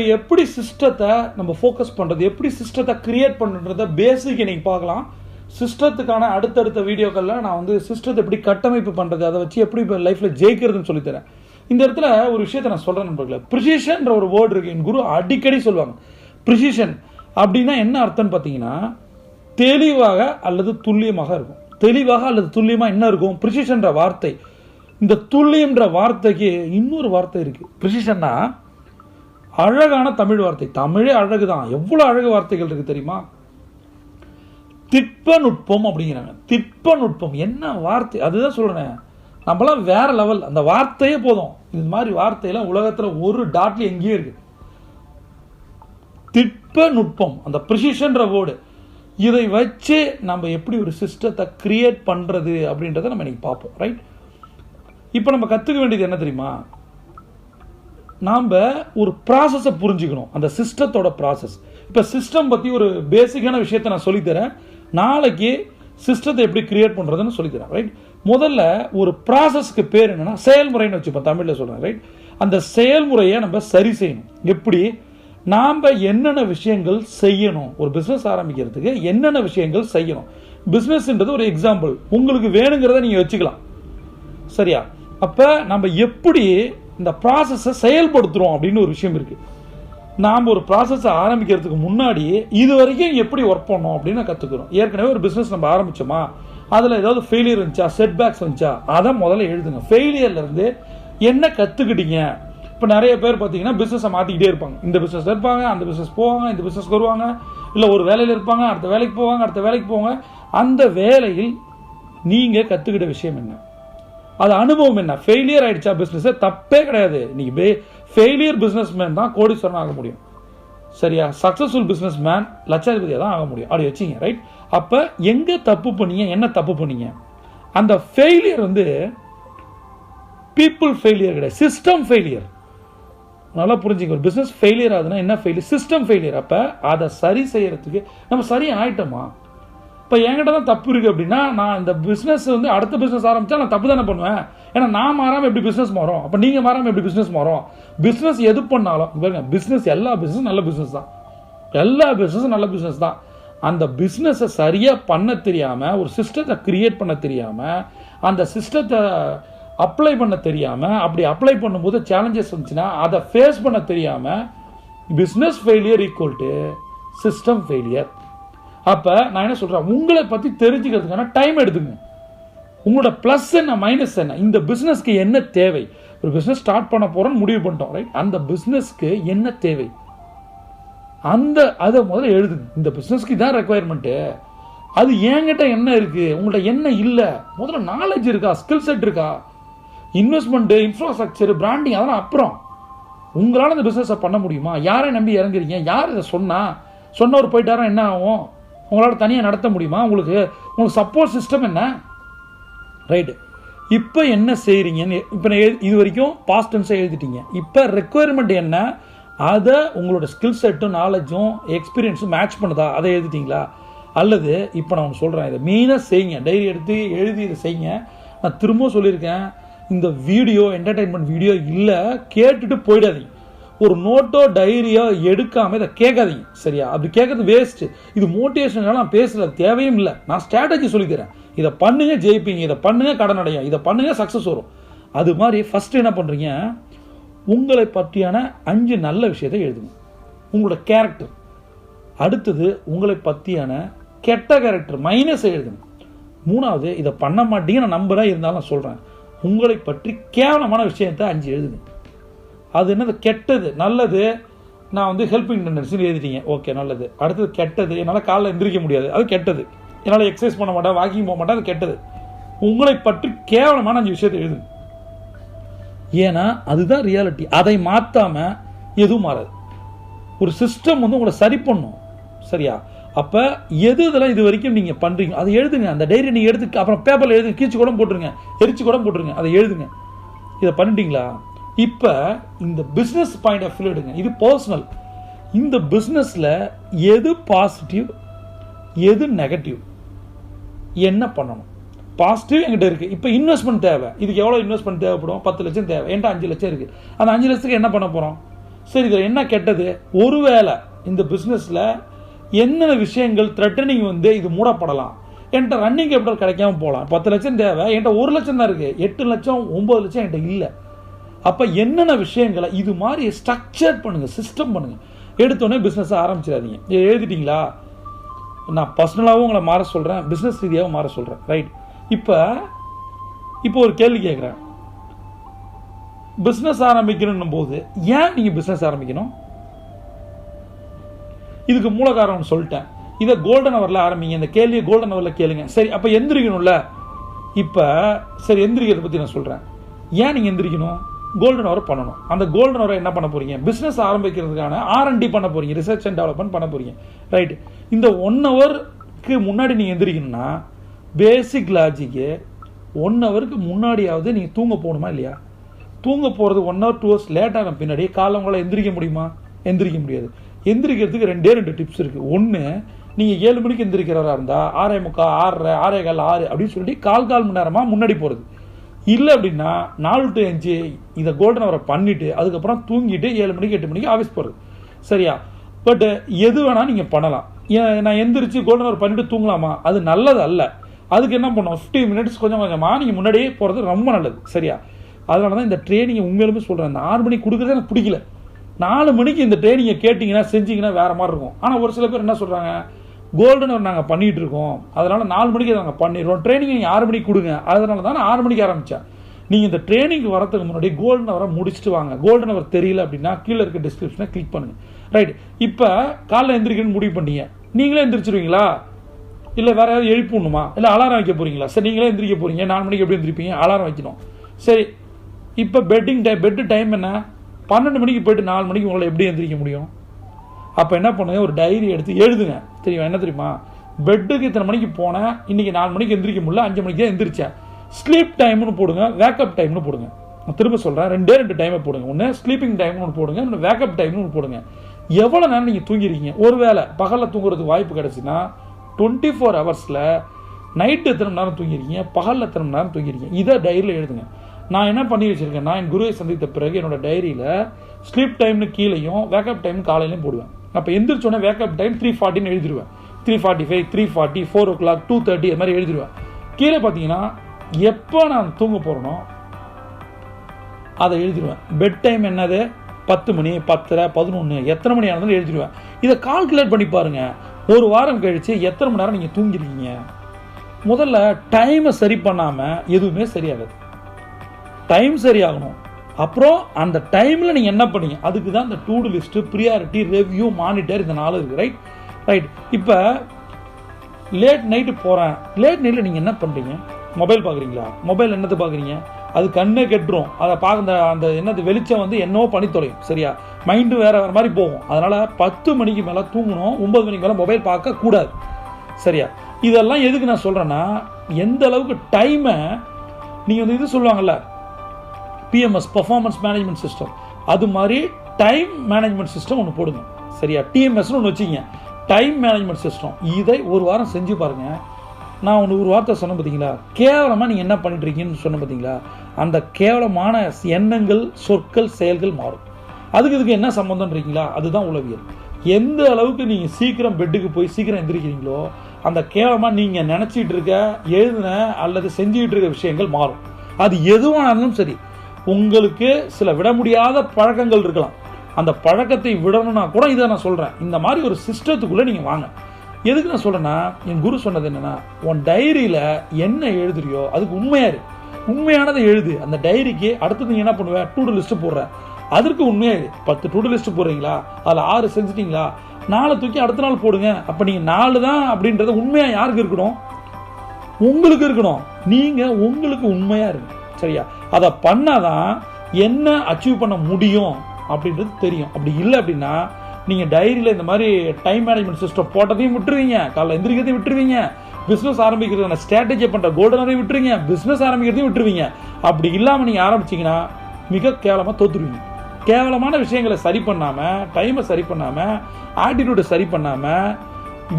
இப்போ எப்படி சிஸ்டத்தை நம்ம ஃபோக்கஸ் பண்ணுறது எப்படி சிஸ்டத்தை கிரியேட் பண்ணுறத பேசிக் இன்னைக்கு பார்க்கலாம். சிஸ்டத்துக்கான அடுத்தடுத்த வீடியோக்களில் நான் வந்து சிஸ்டத்தை எப்படி கட்டமைப்பு பண்ணுறது அதை வச்சு எப்படி இப்போ லைஃப்பில் ஜெயிக்கிறதுன்னு சொல்லித்தரேன் இந்த இடத்துல ஒரு விஷயத்தை நான் சொல்கிறேன் நண்பர்களே. ப்ரிசிஷன்ற ஒரு வேர்டு இருக்கு. என் குரு அடிக்கடி சொல்லுவாங்க. ப்ரிசிஷன் அப்படின்னா என்ன அர்த்தம்னு பார்த்தீங்கன்னா தெளிவாக அல்லது துல்லியமாக இருக்கும். தெளிவாக அல்லது துல்லியமாக என்ன இருக்கும்? ப்ரிசிஷன்ற வார்த்தை. இந்த துல்லியம்ன்ற வார்த்தைக்கு இன்னொரு வார்த்தை இருக்குது ப்ரிசிஷன்னா அழகான தமிழ் வார்த்தை. தமிழே அழகு தான் எவ்வளோ அழகு வார்த்தைகள் இருக்குது தெரியுமா? திட்ப நுட்பம் அப்படிங்கிறாங்க. திட்ப நுட்பம் என்ன வார்த்தை? அதுதான் சொல்கிறேன் நம்மளாம் வேறு லெவல் அந்த வார்த்தையே போதும். இது மாதிரி வார்த்தையெல்லாம் உலகத்தில் ஒரு டாட்ல எங்கேயும் இருக்குது திட்ப நுட்பம் அந்த ப்ரிசிஷன்ற வேர்டு இதை வச்சு நம்ம எப்படி ஒரு சிஸ்டத்தை கிரியேட் பண்ணுறது அப்படின்றத நம்ம இன்னைக்கு பார்ப்போம். ரைட் இப்போ நம்ம கற்றுக்க வேண்டியது என்ன தெரியுமா? நாம் ஒரு ப்ராசஸை புரிஞ்சுக்கணும். அந்த சிஸ்டத்தோட ப்ராசஸ் இப்போ சிஸ்டம் பற்றி ஒரு பேசிக்கான விஷயத்தை நான் சொல்லித்தரேன். நாளைக்கு சிஸ்டத்தை எப்படி கிரியேட் பண்ணுறதுன்னு சொல்லித்தரேன் ரைட் முதல்ல ஒரு ப்ராசஸ்க்கு பேர் என்னென்னா செயல்முறைன்னு வச்சுப்போம் தமிழில் சொல்கிறேன் ரைட் அந்த செயல்முறையை நம்ம சரி செய்யணும். எப்படி? நாம் என்னென்ன விஷயங்கள் செய்யணும்? ஒரு பிஸ்னஸ் ஆரம்பிக்கிறதுக்கு என்னென்ன விஷயங்கள் செய்யணும்? பிஸ்னஸ்ன்றது ஒரு எக்ஸாம்பிள் உங்களுக்கு வேணுங்கிறத நீங்கள் வச்சுக்கலாம். சரியா? அப்போ நம்ம எப்படி இந்த ப்ராசஸை செயல்படுத்துகிறோம் அப்படின்னு ஒரு விஷயம் இருக்குது நாம் ஒரு ப்ராசஸை ஆரம்பிக்கிறதுக்கு முன்னாடி இது வரைக்கும் எப்படி ஒர்க் பண்ணோம் அப்படின்னு கற்றுக்குறோம் ஏற்கனவே ஒரு பிஸ்னஸ் நம்ம ஆரம்பித்தோமா அதில் ஏதாவது ஃபெயிலியர் இருந்துச்சா? செட்பேக்ஸ் வந்துச்சா? அதை முதல்ல எழுதுங்க. ஃபெயிலியர்லேருந்து என்ன கற்றுக்கிட்டீங்க இப்போ நிறைய பேர் பார்த்தீங்கன்னா பிஸ்னஸை மாற்றிக்கிட்டே இருப்பாங்க. இந்த பிஸ்னஸ் இருப்பாங்க அந்த பிஸ்னஸ் போவாங்க இந்த பிஸ்னஸ் வருவாங்க. இல்லை ஒரு வேலையில் இருப்பாங்க அடுத்த வேலைக்கு போவாங்க அடுத்த வேலைக்கு போவாங்க. அந்த வேலையில் நீங்கள் கற்றுக்கிட்ட விஷயம் என்ன? அது அனுபவம் என்ன? ஃபெயிலியர் ஆயிடுச்சா பிஸ்னஸ் தப்பே கிடையாது. நீங்க ஃபெயிலியர் பிஸ்னஸ் மேன் தான் கோடீஸ்வரன் ஆக முடியும். சரியா? சக்ஸஸ்ஃபுல் பிஸ்னஸ் மேன் லட்சாதிபதியாக தான் ஆக முடியும். அப்படி வச்சிங்க ரைட் அப்போ எங்கே தப்பு பண்ணீங்க? என்ன தப்பு பண்ணீங்க? அந்த ஃபெயிலியர் வந்து பீப்புள் ஃபெயிலியர் கிடையாது. சிஸ்டம் ஃபெயிலியர் நல்லா புரிஞ்சுங்க. ஒரு பிஸ்னஸ் ஃபெயிலியர் ஆகுதுன்னா என்ன ஃபெயிலியர் சிஸ்டம் ஃபெயிலியர் அப்போ அதை சரி செய்கிறதுக்கு நம்ம சரி ஆகிட்டோமா இப்போ என்கிட்ட தான் தப்பு இருக்குது அப்படின்னா நான் இந்த பிஸ்னஸ் வந்து அடுத்த பிஸ்னஸ் ஆரம்பித்தா நான் தப்பு தானே பண்ணுவேன். ஏன்னா நான் மாறாமல் எப்படி பிஸ்னஸ் மாறும்? அப்போ நீங்கள் மாறாமல் எப்படி பிஸ்னஸ் மாறும்? பிஸ்னஸ் எது பண்ணாலும் பாருங்க பிஸ்னஸ் எல்லா பிஸ்னஸும் நல்ல பிஸ்னஸ் தான். எல்லா பிஸ்னஸும் நல்ல பிஸ்னஸ் தான். அந்த பிஸ்னஸை சரியாக பண்ண தெரியாமல் ஒரு சிஸ்டத்தை கிரியேட் பண்ண தெரியாமல் அந்த சிஸ்டத்தை அப்ளை பண்ண தெரியாமல் அப்படி அப்ளை பண்ணும்போது சேலஞ்சஸ் வந்துச்சுன்னா அதை ஃபேஸ் பண்ண தெரியாமல் business failure equal to system failure அப்போ நான் என்ன சொல்கிறேன் உங்களை பற்றி தெரிஞ்சுக்கிறதுக்கான டைம் எடுத்துங்க உங்களோட ப்ளஸ் என்ன மைனஸ் என்ன? இந்த பிஸ்னஸ்க்கு என்ன தேவை? ஒரு பிஸ்னஸ் ஸ்டார்ட் பண்ண போகிறோன்னு முடிவு பண்ணிட்டோம் ரைட் அந்த பிஸ்னஸ்க்கு என்ன தேவை? அந்த அதை முதல்ல எழுதுங்க. இந்த பிஸ்னஸ்க்கு தான் ரெக்குவயர்மெண்ட்டு அது என்கிட்ட என்ன இருக்குது உங்கள்ட்ட என்ன இல்லை? முதல்ல நாலேஜ் இருக்கா? ஸ்கில் செட் இருக்கா? இன்வெஸ்ட்மெண்ட்டு இன்ஃப்ராஸ்ட்ரக்சர் பிராண்டிங் அதெல்லாம் அப்புறம். உங்களால் இந்த பிஸ்னஸை பண்ண முடியுமா? யாரை நம்பி இறங்குறீங்க? யார் இதை சொன்னால் சொன்னவர் போயிட்டாரா? என்ன ஆகும்? உங்களால் தனியாக நடத்த முடியுமா? உங்களுக்கு உங்களுக்கு சப்போர்ட் சிஸ்டம் என்ன? ரைட்டு இப்போ என்ன செய்கிறீங்கன்னு இப்போ நான் எழு- இது வரைக்கும் பாஸ்ட் டென்ஸை எழுதிட்டீங்க. இப்போ ரெக்குவயர்மெண்ட் என்ன? அதை உங்களோட ஸ்கில் செட்டும் நாலேஜும் எக்ஸ்பீரியன்ஸும் மேட்ச் பண்ணுதா? அதை எழுதிட்டீங்களா? அல்லது இப்போ நான் ஒன்று சொல்கிறேன் இதை மெயினாக செய்யுங்க. டைரி எடுத்து எழுதி இதை செய்யுங்க. நான் திரும்பவும் சொல்லியிருக்கேன். இந்த வீடியோ என்டர்டைன்மெண்ட் வீடியோ இல்லை கேட்டுட்டு போயிடாதீங்க. ஒரு நோட்டோ டைரியோ எடுக்காமல் இதை கேட்காதீங்க. சரியா? அப்படி கேட்கறது வேஸ்ட்டு இது மோட்டிவேஷனால நான் பேசுகிற தேவையும் இல்லை. நான் ஸ்ட்ராட்டஜி சொல்லித்தரேன் இதை பண்ணுங்க ஜெயிப்பீங்க. இதை பண்ணுங்க கடன் அடையும் இதை பண்ணுங்க சக்ஸஸ் வரும். அது மாதிரி ஃபஸ்ட்டு என்ன பண்ணுறீங்க உங்களை பற்றியான அஞ்சு நல்ல விஷயத்தை எழுதுங்க. உங்களோட கேரக்டர் அடுத்தது உங்களை பற்றியான கெட்ட கேரக்டர் மைனஸ் எழுதுங்க. மூணாவது இதை பண்ண மாட்டீங்க நான் நம்புறேன். இருந்தாலும் நான் சொல்கிறேன் உங்களை பற்றி கேவலமான விஷயத்தை அஞ்சு எழுதுங்க. அது என்னது? கெட்டது. நல்லது. நான் வந்து ஹெல்பிங் டெண்டன்சின்னு எழுதிட்டீங்க. ஓகே நல்லது. அடுத்தது கெட்டது. என்னால் காலைல எந்திரிக்க முடியாது. அது கெட்டது. என்னால் எக்ஸசைஸ் பண்ண மாட்டேன் வாக்கிங் போக மாட்டேன் அது கெட்டது. உங்களை பற்றி கேவலமான அஞ்சு விஷயத்தை எழுதுங்க. ஏன்னா அதுதான் ரியாலிட்டி அதை மாற்றாம எதுவும் மாறாது. ஒரு சிஸ்டம் வந்து உங்களை சரி பண்ணும். சரியா? அப்போ எது இதெல்லாம் இது வரைக்கும் நீங்கள் பண்ணுறீங்க அதை எழுதுங்க. அந்த டைரி நீங்கள் எடுத்து அப்புறம் பேப்பரில் எழுதுங்க கீச்சு கூட போட்டுருங்க. எரிச்சு கூட போட்டுருங்க. அதை எழுதுங்க. இதை பண்ணிட்டீங்களா? இப்போ இந்த பிஸ்னஸ் பாயிண்ட் ஆஃப் வியூ எடுங்க. இது பர்சனல் இந்த பிஸ்னஸில் எது பாசிட்டிவ் எது நெகட்டிவ் என்ன பண்ணணும்? பாசிட்டிவ் எங்கிட்ட இருக்குது இப்போ இன்வெஸ்ட்மெண்ட் தேவை. இதுக்கு எவ்வளோ இன்வெஸ்ட்மெண்ட் தேவைப்படும்? பத்து லட்சம் தேவை. என்கிட்ட அஞ்சு லட்சம் இருக்குது அந்த அஞ்சு லட்சத்துக்கு என்ன பண்ண போகிறோம் சரி இதில் என்ன கெட்டது? ஒருவேளை இந்த பிஸ்னஸில் என்னென்ன விஷயங்கள் த்ரெட்டனிங் வந்து இது மூடப்படலாம்? என்கிட்ட ரன்னிங் கேபிட்டல் கிடைக்காம போகலாம் பத்து லட்சம் தேவை. என்கிட்ட ஒரு லட்சம் தான் இருக்குது எட்டு லட்சம் ஒம்பது லட்சம் என்கிட்ட இல்லை. அப்போ என்னென்ன விஷயங்களை இது மாதிரி ஸ்ட்ரக்சர் பண்ணுங்கள் சிஸ்டம் பண்ணுங்கள் எடுத்தோடனே பிஸ்னஸை ஆரம்பிச்சிடாதீங்க. இதை எழுதிட்டீங்களா? நான் பர்சனலாகவும் உங்களை மாற சொல்கிறேன் பிஸ்னஸ் ரீதியாகவும் மாற சொல்கிறேன் ரைட் இப்போ இப்போ ஒரு கேள்வி கேட்குறேன். பிஸ்னஸ் ஆரம்பிக்கணும் போது ஏன் நீங்கள் பிஸ்னஸ் ஆரம்பிக்கணும்? இதுக்கு மூல காரணம்னு சொல்லிட்டேன். இதை கோல்டன் ஹவரில் ஆரம்பிங்க இந்த கேள்வியை கோல்டன் அவரில் கேளுங்க. சரி அப்போ எந்திரிக்கணும்ல? இப்போ சரி எந்திரிக்கிறத பற்றி நான் சொல்கிறேன் ஏன் நீங்கள் எந்திரிக்கணும்? கோல்டன் ஹவர் பண்ணணும். அந்த கோல்டன் ஹவரை என்ன பண்ண போறீங்க? பிஸ்னஸ் ஆரம்பிக்கிறதுக்கான ஆர்என்டி பண்ண போறீங்க. ரிசர்ச் அண்ட் டெவலப்மெண்ட் பண்ண போறீங்க. ரைட் இந்த ஒன் ஹவருக்கு முன்னாடி நீங்கள் எந்திரிக்கணும்னா பேசிக் லாஜிக்கு ஒன் ஹவருக்கு முன்னாடியாவது நீங்கள் தூங்க போகணுமா இல்லையா? தூங்க போகிறது one hour two hours late ஆகும் பின்னாடி காலை உங்களால் எந்திரிக்க முடியுமா? எந்திரிக்க முடியாது. எந்திரிக்கிறதுக்கு ரெண்டே ரெண்டு டிப்ஸ் இருக்குது ஒன்று நீங்கள் ஏழு மணிக்கு எந்திரிக்கிறவராக இருந்தால் ஆறே முக்கால் ஆறரை ஆறே கால் ஆறு அப்படின்னு சொல்லிட்டு கால் கால் மணி நேரமாக முன்னாடி போகிறது இல்லை அப்படின்னா நாலு டு அஞ்சு இதை கோல்டன் அவரை பண்ணிவிட்டு அதுக்கப்புறம் தூங்கிட்டு ஏழு மணிக்கு எட்டு மணிக்கு ஆஃபீஸ் போகிறது சரியா? பட் எது வேணால் நீங்கள் பண்ணலாம். ஏன் நான் எந்திரிச்சு கோல்டன் அவர் பண்ணிவிட்டு தூங்கலாமா? அது நல்லது அல்ல. அதுக்கு என்ன பண்ணோம் ஃபிஃப்டி மினிட்ஸ் கொஞ்சம் கொஞ்சமாக நீங்கள் முன்னாடியே போகிறது ரொம்ப நல்லது. சரியா? அதனால தான் இந்த ட்ரைனிங்கை உண்மையிலுமே சொல்கிறேன் இந்த ஆறு மணிக்கு கொடுக்குறதே எனக்கு பிடிக்கல. நாலு மணிக்கு இந்த ட்ரைனிங்கை கேட்டிங்கன்னா செஞ்சீங்கன்னா வேறு மாதிரி இருக்கும். ஆனால் ஒரு சில பேர் என்ன சொல்கிறாங்க கோல்டன் அவர் நாங்கள் பண்ணிகிட்டு இருக்கோம். அதனால் நாலு மணிக்கு நாங்கள் பண்ணிடுறோம் ட்ரைனிங் நீங்கள் ஆறு மணிக்கு கொடுங்க. அதனால தான் நான் ஆறு மணிக்கு ஆரம்பித்தேன் நீங்கள் இந்த ட்ரைனிங் வரதுக்கு முன்னாடி கோல்டன் அவரை முடிச்சுட்டு வாங்க. கோல்டன் அவர் தெரியல அப்படின்னா கீழே இருக்க டிஸ்கிரிப்ஷனை கிளிக் பண்ணுங்க. ரைட் இப்போ காலைல எந்திரிக்கணும்னு முடிவு பண்ணீங்க. நீங்களே எந்திரிச்சிருவீங்களா? இல்லை வேறு யாராவது எழுப்பணுமா இல்லை அலாரம் வைக்க போறீங்களா? சரி நீங்களே எந்திரிக்க போகிறீங்க நாலு மணிக்கு எப்படி எந்திரிப்பீங்க? அலாரம் வைக்கணும். சரி. இப்போ பெட்டிங் டைம் பெட்டு டைம் என்ன? பன்னெண்டு மணிக்கு போயிட்டு நாலு மணிக்கு உங்களை எப்படி எந்திரிக்க முடியும்? அப்போ என்ன பண்ணுங்க ஒரு டைரி எடுத்து எழுதுங்க. தெரியுமா என்ன தெரியுமா? பெட்டுக்கு இத்தனை மணிக்கு போனேன் இன்னைக்கு நாலு மணிக்கு எந்திரிக்க முடியல அஞ்சு மணிக்கு தான் எந்திரிச்சேன். ஸ்லீப் டைம்னு போடுங்க வேக்கப் டைம்னு போடுங்க. நான் திரும்ப சொல்கிறேன் ரெண்டே ரெண்டு டைமை போடுங்க. ஒன்று ஸ்லீப்பிங் டைம்னு ஒன்று போடுங்க இன்னொன்று வேக்கப் டைம்னு ஒன்று போடுங்க. எவ்வளோ நேரம் நீங்கள் தூங்கிருக்கீங்க? ஒருவேளை பகலில் தூங்குறதுக்கு வாய்ப்பு கிடச்சின்னா டுவெண்ட்டி ஃபோர் ஹவர்ஸில் நைட்டு எத்தனை மணி நேரம் தூங்கிருக்கீங்க? பகலில் எத்தனை மணி நேரம் தூங்கிருக்கீங்க? இதை டைரியில் எழுதுங்க. நான் என்ன பண்ணி வச்சிருக்கேன் நான் என் குருவை சந்தித்த பிறகு என்னோட டைரியில் ஸ்லீப் டைம்னு கீழேயும் வேக்கப் டைம் காலையிலையும் போடுவேன். அப்போ எந்திரிச்சோடனே வேக்கப் டைம் த்ரீ ஃபார்ட்டின்னு எழுதிடுவேன் three forty five three forty four o'clock two thirty அது மாதிரி எழுதிடுவேன் கீழே பார்த்தீங்கன்னா எப்போ நான் தூங்க போகிறேனோ அதை எழுதிடுவேன் பெட் டைம் என்னது? பத்து மணி பத்தரை பதினொன்று எத்தனை மணி ஆனாலும் எழுதிடுவேன் இதை கால்குலேட் பண்ணி பாருங்கள் ஒரு வாரம் கழித்து எத்தனை மணி நேரம் நீங்கள் தூங்கிருக்கீங்க? முதல்ல டைமை சரி பண்ணாமல் எதுவுமே சரியாகாது. டைம் சரியாகணும். அப்புறம் அந்த டைமில் நீங்கள் என்ன பண்ணீங்க? அதுக்கு தான் இந்த to do list priority review monitor இந்த நாலு இருக்குது ரைட் ரைட் இப்போ லேட் நைட்டு போகிறேன் லேட் நைட்டில் நீங்கள் என்ன பண்ணுறீங்க மொபைல் பார்க்குறீங்களா மொபைல் என்னத்தை பார்க்குறீங்க அது கண்ணே கெட்டுரும். அதை பார்க்க அந்த என்னது வெளிச்சம் வந்து என்னவோ பண்ணி தொலையும் சரியா? மைண்டு வேறு வேறு மாதிரி போகும். அதனால் பத்து மணிக்கு மேலே தூங்கணும் ஒம்பது மணிக்கு மேலே மொபைல் பார்க்கக்கூடாது சரியா? இதெல்லாம் எதுக்கு நான் சொல்கிறேன்னா எந்த அளவுக்கு டைமை நீங்கள் வந்து இது சொல்லுவாங்கள்ல பிஎம்எஸ் பர்ஃபார்மன்ஸ் மேனேஜ்மெண்ட் சிஸ்டம் அது மாதிரி டைம் மேனேஜ்மெண்ட் சிஸ்டம் ஒன்று போடுங்க. சரியா? டிஎம்எஸ்னு ஒன்று வச்சுங்க டைம் மேனேஜ்மெண்ட் சிஸ்டம் இதை ஒரு வாரம் செஞ்சு பாருங்க. நான் ஒன்று ஒரு வார்த்தை சொன்னேன் பார்த்தீங்களா கேவலமாக நீங்கள் என்ன பண்ணிட்டுருக்கீங்கன்னு சொன்ன பார்த்தீங்களா அந்த கேவலமான எண்ணங்கள் சொற்கள் செயல்கள் மாறும். அதுக்கு இதுக்கு என்ன சம்மந்தம் இருக்கீங்களா? அதுதான் உளவியல். எந்த அளவுக்கு நீங்கள் சீக்கிரம் பெட்டுக்கு போய் சீக்கிரம் எந்திரிக்கிறீங்களோ அந்த கேவலமாக நீங்கள் நினச்சிட்டு இருக்க எழுதின அல்லது செஞ்சுக்கிட்டு இருக்க விஷயங்கள் மாறும். அது எதுவானாலும் சரி. உங்களுக்கு சில விட முடியாத பழக்கங்கள் இருக்கலாம். அந்த பழக்கத்தை விடணும்னா கூட இதை நான் சொல்கிறேன் இந்த மாதிரி ஒரு சிஸ்டத்துக்குள்ளே நீங்கள் வாங்க. எதுக்கு நான் சொல்கிறேன்னா என் குரு சொன்னது என்னென்னா உன் டைரியில் என்ன எழுதுறியோ அதுக்கு உண்மையாக இரு. உண்மையானதை எழுது. அந்த டைரிக்கு அடுத்தது நீ என்ன பண்ணுவேன் டூடு லிஸ்ட்டு போடுறேன் அதற்கு உண்மையாக இரு. பத்து டூடு லிஸ்ட்டு போடுறீங்களா? அதில் ஆறு செஞ்சிட்டிங்களா? நாளை தூக்கி அடுத்த நாள் போடுங்க. அப்போ நீங்கள் நாலு தான் அப்படின்றது உண்மையாக யாருக்கு இருக்கணும்? உங்களுக்கு இருக்கணும். நீங்கள் உங்களுக்கு உண்மையாக இருங்க. சரியா? அதை பண்ணாதான் என்ன அச்சீவ் பண்ண முடியும் அப்படின்றது தெரியும். அப்படி இல்லை அப்படின்னா நீங்கள் டைரியில் இந்த மாதிரி டைம் மேனேஜ்மெண்ட் சிஸ்டம் போட்டதையும் விட்டுருவீங்க. காலைல எந்திரிக்கிறதையும் விட்டுருவீங்க. பிஸ்னஸ் ஆரம்பிக்கிறதுக்கான ஸ்ட்ராட்டஜி பண்ணுற கோல்டனரையும் விட்டுருவீங்க. பிஸ்னஸ் ஆரம்பிக்கிறதையும் விட்டுருவீங்க. அப்படி இல்லாமல் நீங்கள் ஆரம்பிச்சீங்கன்னா மிக கேவலமாக தோத்துருவீங்க. கேவலமான விஷயங்களை சரி பண்ணாமல் டைமை சரி பண்ணாமல் ஆட்டிடியூடை சரி பண்ணாமல்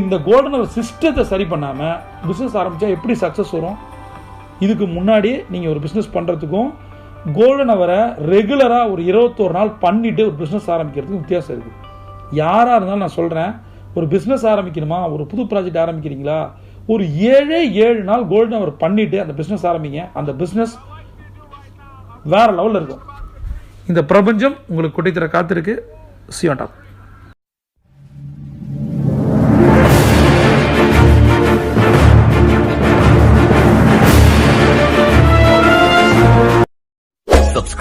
இந்த கோல்டன் சிஸ்டத்தை சரி பண்ணாமல் பிஸ்னஸ் ஆரம்பித்தா எப்படி சக்ஸஸ் வரும்? இதுக்கு முன்னாடி நீங்கள் ஒரு பிஸ்னஸ் பண்ணுறதுக்கும் கோல்டன் அவரை ரெகுலராக ஒரு இருபத்தோரு நாள் பண்ணிவிட்டு ஒரு பிஸ்னஸ் ஆரம்பிக்கிறதுக்கும் வித்தியாசம் இருக்குது யாராக இருந்தாலும் நான் சொல்கிறேன் ஒரு பிஸ்னஸ் ஆரம்பிக்கணுமா? ஒரு புது ப்ராஜெக்ட் ஆரம்பிக்கிறீங்களா? ஒரு ஏழே ஏழு நாள் கோல்டன் அவர் பண்ணிவிட்டு அந்த பிஸ்னஸ் ஆரம்பிங்க. அந்த பிஸ்னஸ் வேற லெவலில் இருக்கும். இந்த பிரபஞ்சம் உங்களுக்கு கொட்டித்தர காத்திருக்கு. சியோண்டா